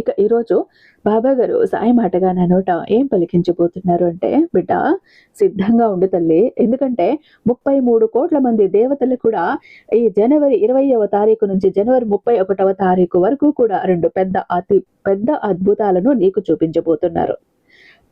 ఇక ఈరోజు బాబా గారు సాయి మాటగా నా నోట ఏం పలికించబోతున్నారు అంటే బిడ్డ సిద్ధంగా ఉండు తల్లి. ఎందుకంటే ముప్పై మూడు కోట్ల మంది దేవతలు కూడా ఈ జనవరి ఇరవైవ తారీఖు నుంచి జనవరి ముప్పై ఒకటవ తారీఖు వరకు కూడా రెండు పెద్ద అతి పెద్ద అద్భుతాలను నీకు చూపించబోతున్నారు.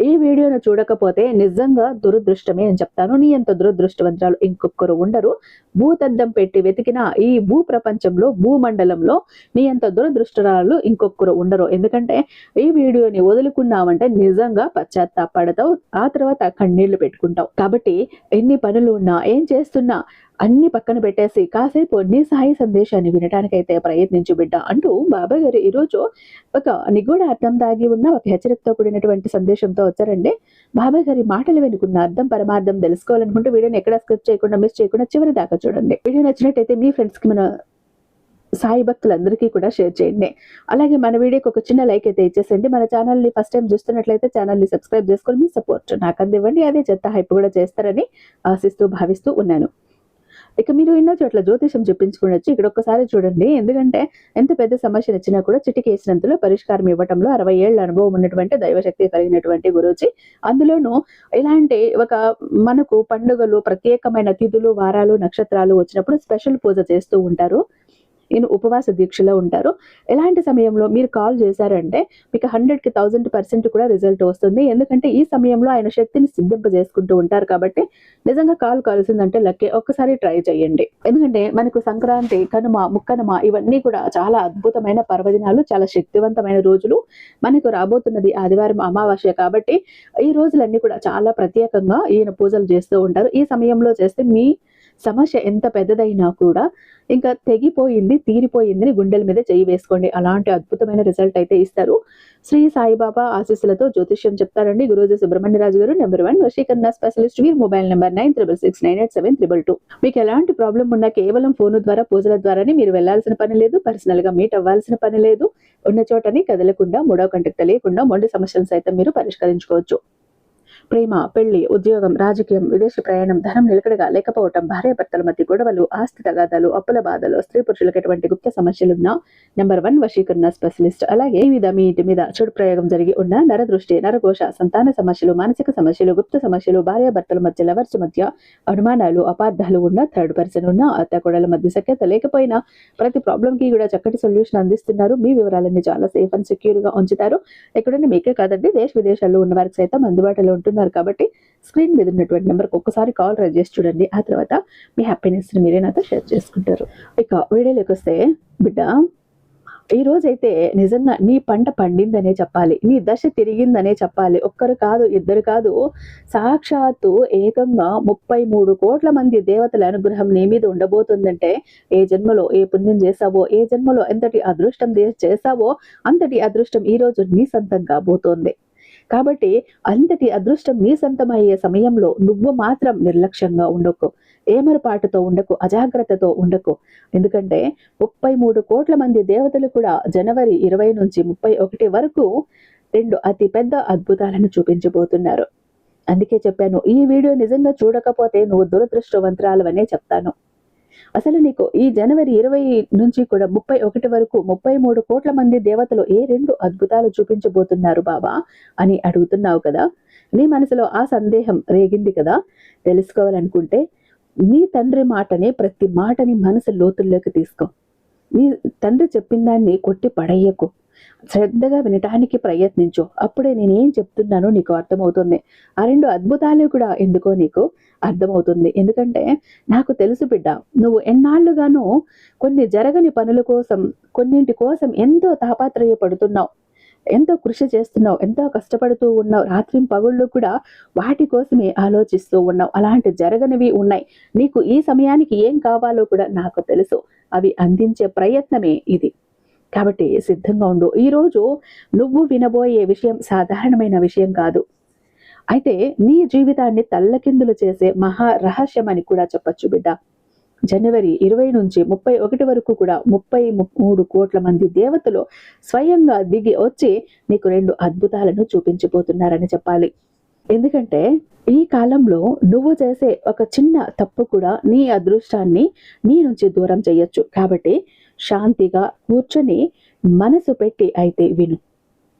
ఈ వీడియోను చూడకపోతే నిజంగా దురదృష్టమే అని చెప్తాను. నీ ఎంత దురదృష్టవంతరాలు ఇంకొకరు ఉండరు. భూతద్దం పెట్టి వెతికిన ఈ భూ ప్రపంచంలో భూమండలంలో నీ ఎంత దురదృష్టరాలు ఇంకొకరు ఉండరు. ఎందుకంటే ఈ వీడియోని వదులుకున్నావంటే నిజంగా పశ్చాత్తాపడతావు ఆ తర్వాత కన్నీళ్ళు పెట్టుకుంటావు. కాబట్టి ఎన్ని పనులు ఉన్నా ఏం చేస్తున్నా అన్ని పక్కన పెట్టేసి కాసేపు నీ సాయి సందేశాన్ని వినటానికైతే ప్రయత్నించు బిడ్డ అంటూ బాబాయ్ గారు ఈరోజు ఒక నిగూఢ అర్థం దాగి ఉన్న ఒక హెచ్చరికతో కూడినటువంటి సందేశంతో వచ్చారండి. బాబాయ్ గారి మాటలు వెనుకున్న అర్థం పరమార్థం తెలుసుకోవాలనుకుంటే వీడియోని ఎక్కడ స్కిప్ చేయకుండా మిస్ చేయకుండా చివరి దాకా చూడండి. వీడియో నచ్చినట్టయితే మీ ఫ్రెండ్స్కి మన సాయి భక్తులందరికీ కూడా షేర్ చేయండి. అలాగే మన వీడియోకి ఒక చిన్న లైక్ అయితే ఇచ్చేసండి మన ఛానల్ని ఫస్ట్ టైం చూస్తున్నట్లయితే ఛానల్ని సబ్స్క్రైబ్ చేసుకొని మీ సపోర్ట్ నాకు అందివ్వండి. అదే చెత్త హైప్ కూడా చేస్తారని ఆశిస్తూ భావిస్తూ ఉన్నాను. ఇక మీరు ఎన్నో చోట్ల జ్యోతిషం చెప్పించుకునొచ్చు ఇక్కడ ఒక్కసారి చూడండి. ఎందుకంటే ఎంత పెద్ద సమస్య వచ్చినా కూడా చిటికేసినంతలో పరిష్కారం ఇవ్వటంలో అరవై ఏళ్ళ అనుభవం ఉన్నటువంటి దైవశక్తి కలిగినటువంటి గురూజీ. అందులోనూ ఇలాంటి ఒక మనకు పండుగలు ప్రత్యేకమైన తిథులు వారాలు నక్షత్రాలు వచ్చినప్పుడు స్పెషల్ పూజ చేస్తూ ఉంటారు. ఈయన ఉపవాస దీక్షలో ఉంటారు. ఎలాంటి సమయంలో మీరు కాల్ చేశారంటే మీకు హండ్రెడ్కి పర్సెంట్ కూడా రిజల్ట్ వస్తుంది. ఎందుకంటే ఈ సమయంలో ఆయన శక్తిని సిద్ధింపజేసుకుంటూ ఉంటారు కాబట్టి నిజంగా కాల్ కలిసిందంటే లక్కే. ఒక్కసారి ట్రై చేయండి. ఎందుకంటే మనకు సంక్రాంతి కనుమ ముక్కనుమ ఇవన్నీ కూడా చాలా అద్భుతమైన పర్వదినాలు చాలా శక్తివంతమైన రోజులు. మనకు రాబోతున్నది ఆదివారం అమావాస్య కాబట్టి ఈ రోజులన్నీ కూడా చాలా ప్రత్యేకంగా ఈయన పూజలు చేస్తూ ఉంటారు. ఈ సమయంలో చేస్తే మీ సమస్య ఎంత పెద్దదైనా కూడా ఇంకా తెగిపోయింది తీరిపోయిందని గుండెల మీద చేయి వేసుకోండి. అలాంటి అద్భుతమైన రిజల్ట్ అయితే ఇస్తారు. శ్రీ సాయిబాబా ఆశీస్సులతో జ్యోతిష్యం చెప్తారండి. Guruji Subrahmanyaraju garu number one. వశీకరణ స్పెషలిస్ట్ వీర్ mobile number nine triple six nine eight seven triple two. మీకు ఎలాంటి ప్రాబ్లం ఉన్నా కేవలం ఫోన్ ద్వారా పూజల ద్వారానే మీరు వెళ్ళాల్సిన పని లేదు. పర్సనల్గా మీట్ అవ్వాల్సిన పని లేదు. ఉన్న చోటని కదలకుండా మూడో కంటకు తెలియకుండా మొండి సమస్యలు సైతం మీరు పరిష్కరించుకోవచ్చు. ప్రేమ పెళ్ళి ఉద్యోగం రాజకీయం విదేశీ ప్రయాణం ధనం నిలకడగా లేకపోవటం భార్యాభర్తల మధ్య గొడవలు ఆస్తి తగాదాలు అప్పుల బాధలు స్త్రీ పురుషులకు ఎటువంటి గుప్త సమస్యలున్నా నెంబర్ వన్ వశీకరణ స్పెషలిస్ట్. అలాగే ఈ మీద మీ ఇంటి మీద చెడు ప్రయోగం జరిగి ఉన్న నరదృష్టి నరఘోష సంతాన సమస్యలు మానసిక సమస్యలు గుప్త సమస్యలు భార్యాభర్తల మధ్య లవర్స్ మధ్య అనుమానాలు అపార్థాలు ఉన్న థర్డ్ పర్సన్ ఉన్న అత్త మధ్య సఖ్యత లేకపోయినా ప్రతి ప్రాబ్లం కి కూడా చక్కటి సొల్యూషన్ అందిస్తున్నారు. మీ వివరాలన్నీ చాలా సేఫ్ అండ్ సెక్యూర్గా ఉంచుతారు. ఎక్కడైనా మీకే కాదండి దేశ విదేశాల్లో ఉన్న వారికి సైతం అందుబాటులో ఉంటుంది ఉంటున్నారు కాబట్టి స్క్రీన్ మీద ఉన్నటువంటి నెంబర్కి ఒక్కసారి కాల్ రైజ్ చేసి చూడండి. ఆ తర్వాత మీ హ్యాపీనెస్ని మీరే నాతో షేర్ చేసుకుంటారు. ఇక వీడియోలోకి వస్తే బిడ్డ ఈ రోజైతే నిజంగా నీ పంట పండిందనే చెప్పాలి. నీ దశ తిరిగిందనే చెప్పాలి. ఒక్కరు కాదు ఇద్దరు కాదు. సాక్షాత్తు ఏకంగా ముప్పై మూడు కోట్ల మంది దేవతల అనుగ్రహం నీ మీద ఉండబోతుందంటే ఏ జన్మలో ఏ పుణ్యం చేసావో ఏ జన్మలో ఎంతటి అదృష్టం దే- చేసావో అంతటి అదృష్టం ఈ రోజు నీ సొంతం కాబోతోంది. కాబట్టి అంతటి అదృష్టం నీ సొంతమయ్యే సమయంలో నువ్వు మాత్రం నిర్లక్ష్యంగా ఉండకు. ఏమరపాటుతో ఉండకు అజాగ్రత్తతో ఉండకు. ఎందుకంటే ముప్పై మూడు కోట్ల మంది దేవతలు కూడా జనవరి ఇరవై నుంచి ముప్పై ఒకటి వరకు రెండు అతి పెద్ద అద్భుతాలను చూపించబోతున్నారు. అందుకే చెప్పాను ఈ వీడియో నిజంగా చూడకపోతే నువ్వు దురదృష్టవంతురాలవనే చెప్తాను. అసలు నీకు ఈ జనవరి ఇరవై నుంచి కూడా ముప్పై ఒకటి వరకు ముప్పై మూడు కోట్ల మంది దేవతలు ఏ రెండు అద్భుతాలు చూపించబోతున్నారు బాబా అని అడుగుతున్నావు కదా? నీ మనసులో ఆ సందేహం రేగింది కదా? తెలుసుకోవాలనుకుంటే నీ తండ్రి మాటనే ప్రతి మాటని మనసు లోతుల్లోకి తీసుకో. నీ తండ్రి చెప్పిన దాన్ని కొట్టి పడేయకు. శ్రద్ధగా వినటానికి ప్రయత్నించు. అప్పుడే నేను ఏం చెప్తున్నానో నీకు అర్థమవుతుంది. ఆ రెండు అద్భుతాలు కూడా ఎందుకో నీకు అర్థమవుతుంది. ఎందుకంటే నాకు తెలుసు బిడ్డ నువ్వు ఎన్నాళ్ళుగానూ కొన్ని జరగని పనుల కోసం కొన్నింటి కోసం ఎంతో తాపాత్రయపడుతున్నావు. ఎంతో కృషి చేస్తున్నావు. ఎంతో కష్టపడుతూ ఉన్నావు. రాత్రి పగుళ్ళు కూడా వాటి కోసమే ఆలోచిస్తూ ఉన్నావు. అలాంటి జరగనివి ఉన్నాయి. నీకు ఈ సమయానికి ఏం కావాలో కూడా నాకు తెలుసు. అవి అందించే ప్రయత్నమే ఇది. కాబట్టి సిద్ధంగా ఉండు. ఈరోజు నువ్వు వినబోయే విషయం సాధారణమైన విషయం కాదు. అయితే నీ జీవితాన్ని తల్లకిందులు చేసే మహా రహస్యం అని కూడా చెప్పొచ్చు బిడ్డ. జనవరి ఇరవై నుంచి ముప్పై ఒకటి వరకు కూడా ముప్పై మూడు కోట్ల మంది దేవతలు స్వయంగా దిగి వచ్చి నీకు రెండు అద్భుతాలను చూపించిపోతున్నారని చెప్పాలి. ఎందుకంటే ఈ కాలంలో నువ్వు చేసే ఒక చిన్న తప్పు కూడా నీ అదృష్టాన్ని నీ నుంచి దూరం చేయొచ్చు. కాబట్టి శాంతిగా కూర్చొని మనసు పెట్టి అయితే విను.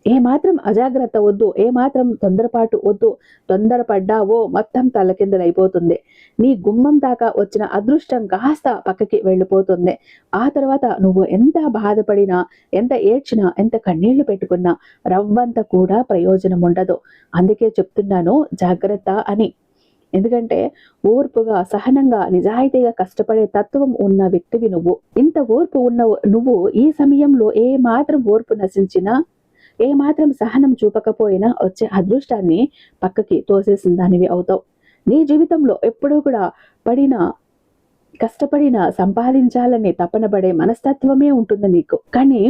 ఏమాత్రం అజాగ్రత్త వద్దు ఏమాత్రం తొందరపాటు వద్దు తొందరపడ్డావో మొత్తం తలకిందులైపోతుంది నీ గుమ్మం దాకా వచ్చిన అదృష్టం కాస్త పక్కకి వెళ్ళిపోతుంది. ఆ తర్వాత నువ్వు ఎంత బాధపడినా ఎంత ఏడ్చినా ఎంత కన్నీళ్ళు పెట్టుకున్నా రవ్వంత కూడా ప్రయోజనం ఉండదు. అందుకే చెప్తున్నాను జాగ్రత్త అని. ఎందుకంటే ఓర్పుగా సహనంగా నిజాయితీగా కష్టపడే తత్వం ఉన్న వ్యక్తివి నువ్వు. ఇంత ఓర్పు ఉన్న నువ్వు ఈ సమయంలో ఏ మాత్రం ఓర్పు నశించినా ఏ మాత్రం సహనం చూపకపోయినా వచ్చే అదృష్టాన్ని పక్కకి తోసేసిన దానివి అవుతావు. నీ జీవితంలో ఎప్పుడూ కూడా పడిన కష్టపడిన సంపాదించాలని తపన పడే మనస్తత్వమే ఉంటుంది నీకు. కానీ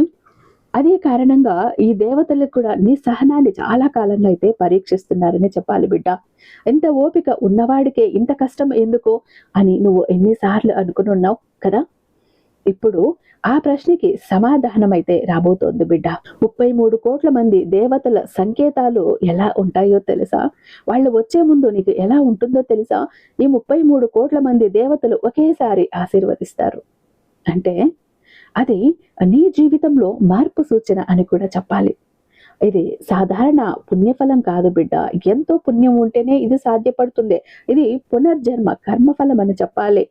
అదే కారణంగా ఈ దేవతలకు కూడా నీ సహనాన్ని చాలా కాలంగా అయితే పరీక్షిస్తున్నారని చెప్పాలి బిడ్డ. ఎంత ఓపిక ఉన్నవాడికే ఇంత కష్టం ఎందుకు అని నువ్వు ఎన్నిసార్లు అనుకుని ఉన్నావు కదా? ఇప్పుడు ఆ ప్రశ్నకి సమాధానం అయితే రాబోతోంది బిడ్డ. ముప్పై మూడు కోట్ల మంది దేవతల సంకేతాలు ఎలా ఉంటాయో తెలుసా? వాళ్ళు వచ్చే ముందు నీకు ఎలా ఉంటుందో తెలుసా? ఈ ముప్పై మూడు కోట్ల మంది దేవతలు ఒకేసారి ఆశీర్వదిస్తారు. అంటే అది నీ జీవితంలో మార్పు సూచన అని కూడా చెప్పాలి. ఇది సాధారణ పుణ్యఫలం కాదు బిడ్డ. ఎంతో పుణ్యం ఉంటేనే ఇది సాధ్యపడుతుంది. ఇది పునర్జన్మ కర్మఫలం అని చెప్పాలి.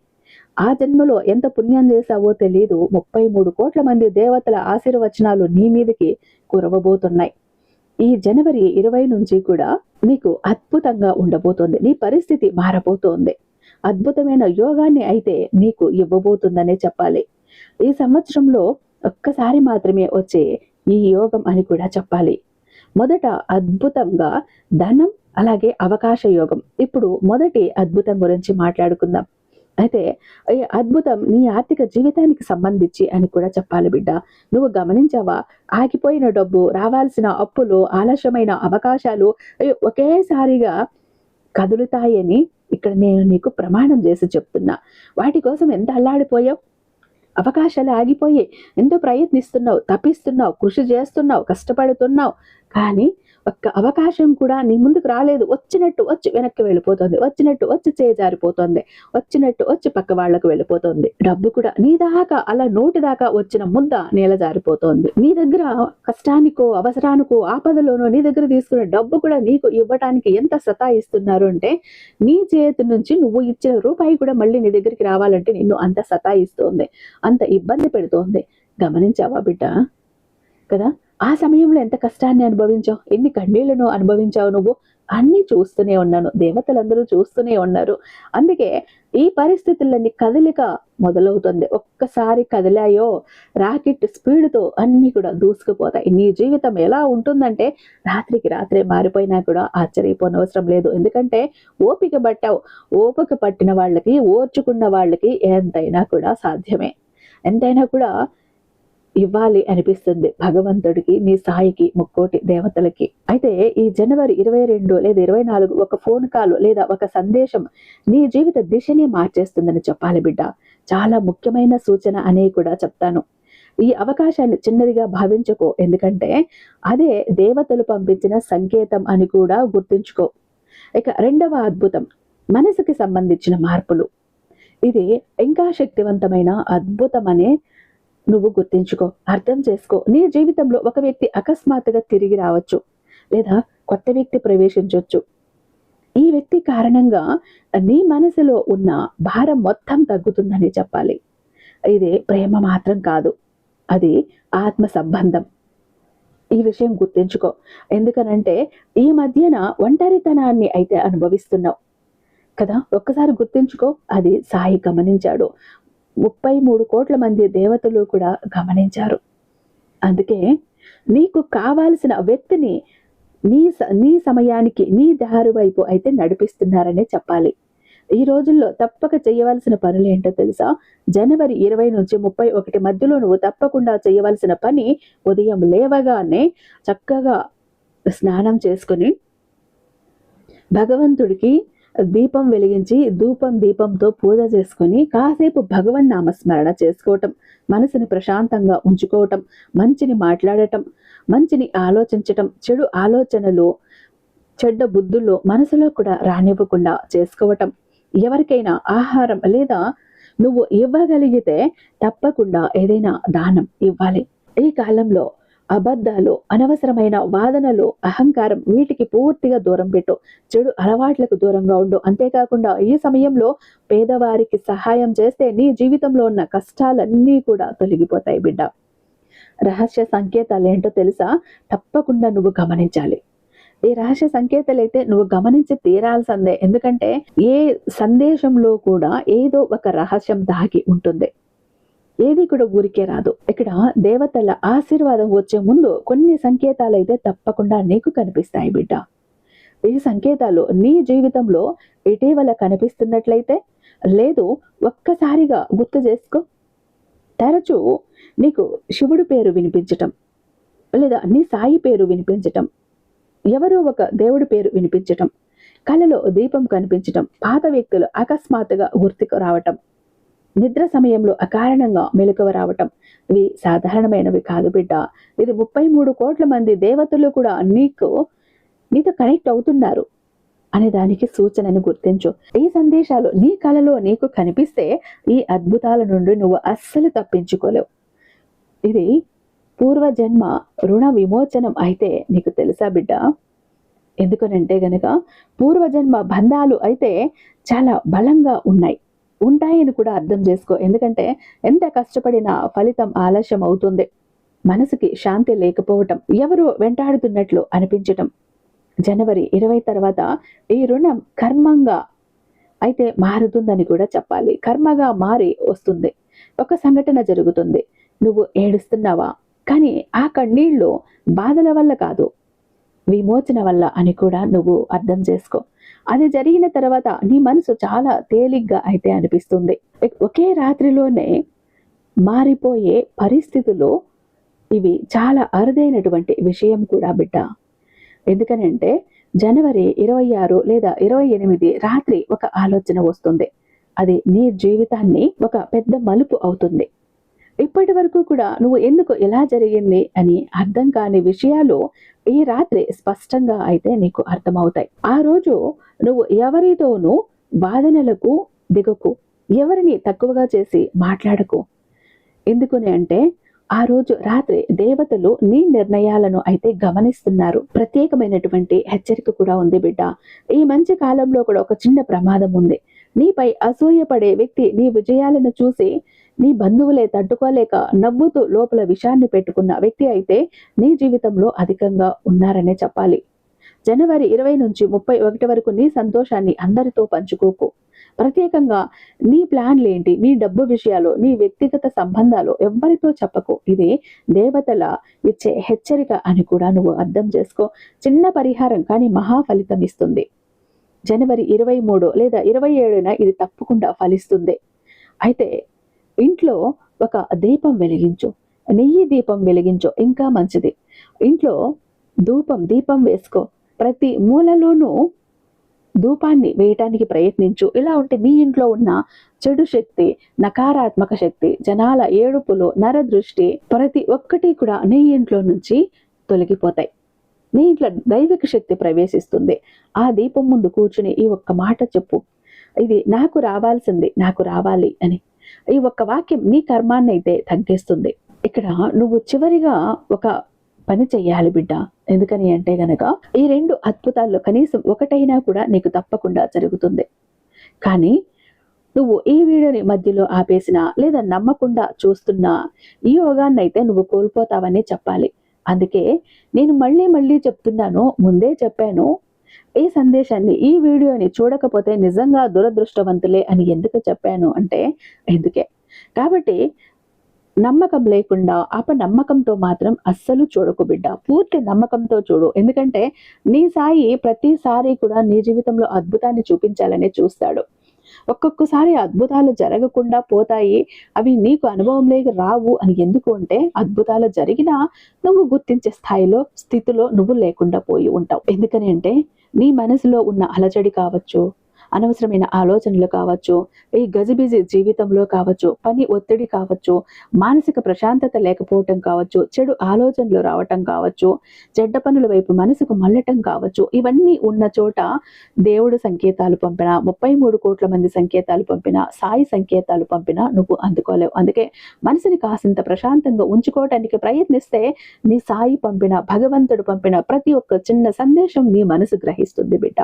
ఆ జన్మలో ఎంత పుణ్యం చేశావో తెలియదు ముప్పై మూడు కోట్ల మంది దేవతల ఆశీర్వచనాలు నీ మీదకి కురవబోతున్నాయి. ఈ జనవరి ఇరవై నుంచి కూడా నీకు అద్భుతంగా ఉండబోతోంది. నీ పరిస్థితి మారబోతోంది. అద్భుతమైన యోగాన్ని అయితే నీకు ఇవ్వబోతుందనే చెప్పాలి. ఈ సంవత్సరంలో ఒక్కసారి మాత్రమే వచ్చే ఈ యోగం అని కూడా చెప్పాలి. మొదట అద్భుతంగా ధనం అలాగే అవకాశ యోగం. ఇప్పుడు మొదటి అద్భుతం గురించి మాట్లాడుకుందాం. అయితే ఈ అద్భుతం నీ ఆర్థిక జీవితానికి సంబంధించి అని కూడా చెప్పాలి బిడ్డ. నువ్వు గమనించావా? ఆగిపోయిన డబ్బు రావాల్సిన అప్పులు ఆలస్యమైన అవకాశాలు ఒకేసారిగా కదులుతాయని ఇక్కడ నేను నీకు ప్రమాణం చేసి చెప్తున్నా. వాటి కోసం ఎంత అల్లాడిపోయావు? అవకాశాలు ఆగిపోయాయి ఎంతో ప్రయత్నిస్తున్నావు తప్పిస్తున్నావు కృషి చేస్తున్నావు కష్టపడుతున్నావు. కానీ ఒక్క అవకాశం కూడా నీ ముందుకు రాలేదు. వచ్చినట్టు వచ్చి వెనక్కి వెళ్ళిపోతుంది. వచ్చినట్టు వచ్చి చేజారిపోతుంది. వచ్చినట్టు వచ్చి పక్క వాళ్ళకు వెళ్ళిపోతుంది. డబ్బు కూడా నీ దాకా అలా నోటి దాకా వచ్చిన ముద్ద నేల జారిపోతోంది. నీ దగ్గర కష్టానికో అవసరానికో ఆపదలోనో నీ దగ్గర తీసుకున్న డబ్బు కూడా నీకు ఇవ్వటానికి ఎంత సతాయిస్తున్నారు అంటే నీ చేతి నుంచి నువ్వు ఇచ్చిన రూపాయి కూడా మళ్ళీ నీ దగ్గరికి రావాలంటే నిన్ను అంత సతాయిస్తోంది. అంత ఇబ్బంది పెడుతోంది. గమనించావా బిడ్డ? కదా? ఆ సమయంలో ఎంత కష్టాన్ని అనుభవించావు? ఎన్ని కన్నీళ్ళను అనుభవించావు నువ్వు? అన్నీ చూస్తూనే ఉన్నాను. దేవతలందరూ చూస్తూనే ఉన్నారు. అందుకే ఈ పరిస్థితులన్నీ కదలిక మొదలవుతుంది. ఒక్కసారి కదిలాయో రాకెట్ స్పీడ్తో అన్నీ కూడా దూసుకుపోతాయి. నీ జీవితం ఎలా ఉంటుందంటే రాత్రికి రాత్రే మారిపోయినా కూడా ఆశ్చర్యపోనవసరం లేదు. ఎందుకంటే ఓపిక పట్టావు. ఓపిక పట్టిన వాళ్ళకి ఓర్చుకున్న వాళ్ళకి ఎంతైనా కూడా సాధ్యమే. ఎంతైనా కూడా ఇవ్వాలి అనిపిస్తుంది భగవంతుడికి నీ సాయికి ముక్కోటి దేవతలకి. అయితే ఈ జనవరి ఇరవై రెండు లేదా ఇరవై నాలుగు ఒక ఫోన్ కాల్ లేదా ఒక సందేశం నీ జీవిత దిశని మార్చేస్తుందని చెప్పాలి బిడ్డ. చాలా ముఖ్యమైన సూచన అనే కూడా చెప్తాను. ఈ అవకాశాన్ని చిన్నదిగా భావించుకో. ఎందుకంటే అదే దేవతలు పంపించిన సంకేతం అని కూడా గుర్తుంచుకో. ఇక రెండవ అద్భుతం మనసుకి సంబంధించిన మార్పులు. ఇది ఇంకా శక్తివంతమైన అద్భుతం అనే నువ్వు గుర్తించుకో అర్థం చేసుకో. నీ జీవితంలో ఒక వ్యక్తి అకస్మాత్తుగా తిరిగి రావచ్చు లేదా కొత్త వ్యక్తి ప్రవేశించవచ్చు ఈ వ్యక్తి కారణంగా నీ మనసులో ఉన్న భారం మొత్తం తగ్గుతుందని చెప్పాలి. ఇది ప్రేమ మాత్రం కాదు అది ఆత్మ సంబంధం. ఈ విషయం గుర్తుంచుకో. ఎందుకనంటే ఈ మధ్యన ఒంటరితనాన్ని అయితే అనుభవిస్తున్నావు. కదా ఒక్కసారి గుర్తుంచుకో అది సాయి గమనించాడు. ముప్పై మూడు కోట్ల మంది దేవతలు కూడా గమనించారు. అందుకే నీకు కావాల్సిన వ్యక్తిని నీ స- నీ సమయానికి నీ దారి వైపు అయితే నడిపిస్తున్నారనే చెప్పాలి. ఈ రోజుల్లో తప్పక చేయవలసిన పనులు ఏంటో తెలుసా? జనవరి ఇరవై నుంచి ముప్పై ఒకటి మధ్యలో నువ్వు తప్పకుండా చేయవలసిన పని ఉదయం లేవగానే చక్కగా స్నానం చేసుకుని భగవంతుడికి దీపం వెలిగించి ధూపం దీపంతో పూజ చేసుకొని కాసేపు భగవన్ నామస్మరణ చేసుకోవటం మనసుని ప్రశాంతంగా ఉంచుకోవటం మంచిని మాట్లాడటం మంచిని ఆలోచించటం చెడు ఆలోచనలు చెడ్డ బుద్ధుల్లో మనసులో కూడా రానివ్వకుండా చేసుకోవటం. ఎవరికైనా ఆహారం లేదా నువ్వు ఇవ్వగలిగితే తప్పకుండా ఏదైనా దానం ఇవ్వాలి. ఈ కాలంలో అబద్ధాలు అనవసరమైన వాదనలు అహంకారం వీటికి పూర్తిగా దూరం పెట్టు. చెడు అలవాట్లకు దూరంగా ఉండు. అంతేకాకుండా ఈ సమయంలో పేదవారికి సహాయం చేస్తే నీ జీవితంలో ఉన్న కష్టాలన్నీ కూడా తొలగిపోతాయి బిడ్డ. రహస్య సంకేతాలు ఏంటో తెలుసా? తప్పకుండా నువ్వు గమనించాలి. ఈ రహస్య సంకేతాలు అయితే నువ్వు గమనించి తీరాల్సిందే. ఎందుకంటే ఏ సందేశంలో కూడా ఏదో ఒక రహస్యం దాగి ఉంటుంది. ఏది కూడా ఊరికే రాదు. ఇక్కడ దేవతల ఆశీర్వాదం వచ్చే ముందు కొన్ని సంకేతాలు అయితే తప్పకుండా నీకు కనిపిస్తాయి బిడ్డ. ఈ సంకేతాలు నీ జీవితంలో ఇటీవల కనిపిస్తున్నట్లయితే లేదు ఒక్కసారిగా గుర్తు చేసుకో. తరచూ నీకు శివుడు పేరు వినిపించటం లేదా నీ సాయి పేరు వినిపించటం ఎవరో ఒక దేవుడి పేరు వినిపించటం కళలో దీపం కనిపించటం పాత వ్యక్తులు అకస్మాత్తుగా గుర్తుకు రావటం నిద్ర సమయంలో అకారణంగా మెలకువ రావటం. ఇవి సాధారణమైనవి కాదు బిడ్డ. ఇది ముప్పై మూడు కోట్ల మంది దేవతలు కూడా నీకు నీతో కనెక్ట్ అవుతున్నారు అనే దానికి సూచనను గుర్తించు. ఈ సందేశాలు నీ కళలో నీకు కనిపిస్తే ఈ అద్భుతాల నుండి నువ్వు అస్సలు తప్పించుకోలేవు. ఇది పూర్వజన్మ రుణ విమోచనం అయితే నీకు తెలుసా బిడ్డ? ఎందుకనంటే గనక పూర్వజన్మ బంధాలు అయితే చాలా బలంగా ఉన్నాయి. ఉంటాయని కూడా అర్థం చేసుకో. ఎందుకంటే ఎంత కష్టపడినా ఫలితం ఆలస్యం అవుతుంది. మనసుకి శాంతి లేకపోవటం ఎవరు వెంటాడుతున్నట్లు అనిపించటం. జనవరి ఇరవై తర్వాత ఈ రుణం కర్మంగా అయితే మారుతుందని కూడా చెప్పాలి. కర్మగా మారి వస్తుంది. ఒక సంఘటన జరుగుతుంది. నువ్వు ఏడుస్తున్నావా? కానీ ఆ కన్నీళ్ళు బాధల వల్ల కాదు. విమోచన వల్ల అని కూడా నువ్వు అర్థం చేసుకో. అది జరిగిన తర్వాత నీ మనసు చాలా తేలిగ్గా అయితే అనిపిస్తుంది. ఒకే రాత్రిలోనే మారిపోయే పరిస్థితులు ఇవి చాలా అరుదైనటువంటి విషయం కూడా బిడ్డ. ఎందుకనంటే జనవరి ఇరవై ఆరు లేదా ఇరవై ఎనిమిది రాత్రి ఒక ఆలోచన వస్తుంది. అది నీ జీవితాన్ని ఒక పెద్ద మలుపు అవుతుంది. ఇప్పటి వరకు కూడా నువ్వు ఎందుకు ఎలా జరిగింది అని అర్థం కాని విషయాలు ఈ రాత్రి స్పష్టంగా అయితే నీకు అర్థమవుతాయి. ఆ రోజు నువ్వు ఎవరితోనూ వాదనలకు దిగకు ఎవరిని తక్కువగా చేసి మాట్లాడకు. ఎందుకుని అంటే ఆ రోజు రాత్రి దేవతలు నీ నిర్ణయాలను అయితే గమనిస్తున్నారు. ప్రత్యేకమైనటువంటి హెచ్చరిక కూడా ఉంది బిడ్డ. ఈ మంచి కాలంలో కూడా ఒక చిన్న ప్రమాదం ఉంది. నీపై అసూయపడే వ్యక్తి నీ విజయాలను చూసి నీ బంధువులే తట్టుకోలేక నవ్వుతూ లోపల విషాన్ని పెట్టుకున్న వ్యక్తి అయితే నీ జీవితంలో అధికంగా ఉన్నారనే చెప్పాలి. జనవరి ఇరవై నుంచి ముప్పై ఒకటి వరకు నీ సంతోషాన్ని అందరితో పంచుకోకు. ప్రత్యేకంగా నీ ప్లాన్లేంటి నీ డబ్బు విషయాలు నీ వ్యక్తిగత సంబంధాలు ఎవ్వరితో చెప్పకు. ఇది దేవతల ఇచ్చే హెచ్చరిక అని కూడా నువ్వు అర్థం చేసుకో. చిన్న పరిహారం కానీ మహా ఫలితం ఇస్తుంది. జనవరి ఇరవై మూడు లేదా ఇరవై ఏడున ఇది తప్పకుండా ఫలిస్తుంది. అయితే ఇంట్లో ఒక దీపం వెలిగించు. నెయ్యి దీపం వెలిగించు. ఇంకా మంచిది. ఇంట్లో ధూపం దీపం వేసుకో. ప్రతి మూలలోనూ ధూపాన్ని వేయటానికి ప్రయత్నించు. ఇలా ఉంటే నీ ఇంట్లో ఉన్న చెడు శక్తి నకారాత్మక శక్తి జనాల ఏడుపులు నరదృష్టి ప్రతి ఒక్కటి కూడా నీ ఇంట్లో నుంచి తొలగిపోతాయి. నీ ఇంట్లో దైవిక శక్తి ప్రవేశిస్తుంది. ఆ దీపం ముందు కూర్చుని ఈ ఒక్క మాట చెప్పు. ఇది నాకు రావాల్సింది నాకు రావాలి అని. ఈ ఒక్క వాక్యం నీ కర్మాన్ని అయితే తగ్గిస్తుంది. ఇక్కడ నువ్వు చివరిగా ఒక పని చెయ్యాలి బిడ్డ. ఎందుకని అంటే గనక ఈ రెండు అద్భుతాల్లో కనీసం ఒకటైనా కూడా నీకు తప్పకుండా జరుగుతుంది. కానీ నువ్వు ఈ వీడియోని మధ్యలో ఆపేసినా లేదా నమ్మకుండా చూస్తున్నా ఈ యోగాన్ని అయితే నువ్వు కోల్పోతావని చెప్పాలి. అందుకే నేను మళ్ళీ మళ్ళీ చెప్తున్నాను ముందే చెప్పాను ఈ సందేశాన్ని ఈ వీడియోని చూడకపోతే నిజంగా దురదృష్టవంతులే అని ఎందుకు చెప్పాను అంటే ఎందుకే? కాబట్టి నమ్మకం లేకుండా అపనమ్మకంతో మాత్రం అస్సలు చూడకు బిడ్డ. పూర్తి నమ్మకంతో చూడు. ఎందుకంటే నీ సాయి ప్రతిసారి కూడా నీ జీవితంలో అద్భుతాన్ని చూపించాలనే చూస్తాడు. ఒక్కొక్కసారి అద్భుతాలు జరగకుండా పోతాయి. అవి నీకు అనుభవంలోకి రావు అని ఎందుకు అంటే అద్భుతాలు జరిగినా నువ్వు గుర్తించే స్థాయిలో స్థితిలో నువ్వు లేకుండా పోయి ఉంటావు. ఎందుకని అంటే నీ మనసులో ఉన్న అలజడి కావచ్చు. అనవసరమైన ఆలోచనలు కావచ్చు ఈ గజిబిజి జీవితంలో కావచ్చు పని ఒత్తిడి కావచ్చు మానసిక ప్రశాంతత లేకపోవటం కావచ్చు చెడు ఆలోచనలు రావటం కావచ్చు చెడ్డ పనుల వైపు మనసుకు మళ్ళటం కావచ్చు ఇవన్నీ ఉన్న చోట దేవుడు సంకేతాలు పంపిన ముప్పై మూడు కోట్ల మంది సంకేతాలు పంపిన సాయి సంకేతాలు పంపిన నువ్వు అందుకోలేవు. అందుకే మనసుని కాసింత ప్రశాంతంగా ఉంచుకోవటానికి ప్రయత్నిస్తే నీ సాయి పంపిన భగవంతుడు పంపిన ప్రతి ఒక్క చిన్న సందేశం నీ మనసు గ్రహిస్తుంది బిడ్డ.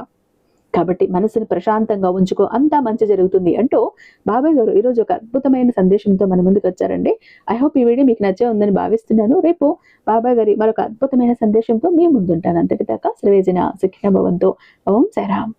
కాబట్టి మనసుని ప్రశాంతంగా ఉంచుకో అంతా మంచి జరుగుతుంది అంటూ బాబాయ్ గారు ఈరోజు ఒక అద్భుతమైన సందేశంతో మన ముందుకు వచ్చారండి. ఐ హోప్ ఈ వీడియో మీకు నచ్చే ఉందని భావిస్తున్నాను. రేపు బాబాయ్ గారి మరొక అద్భుతమైన సందేశంతో మీ ముందుంటాను. అంతటి దాకా శ్రీవేజన శిక్షణ భవంతో. ఓం సరామ్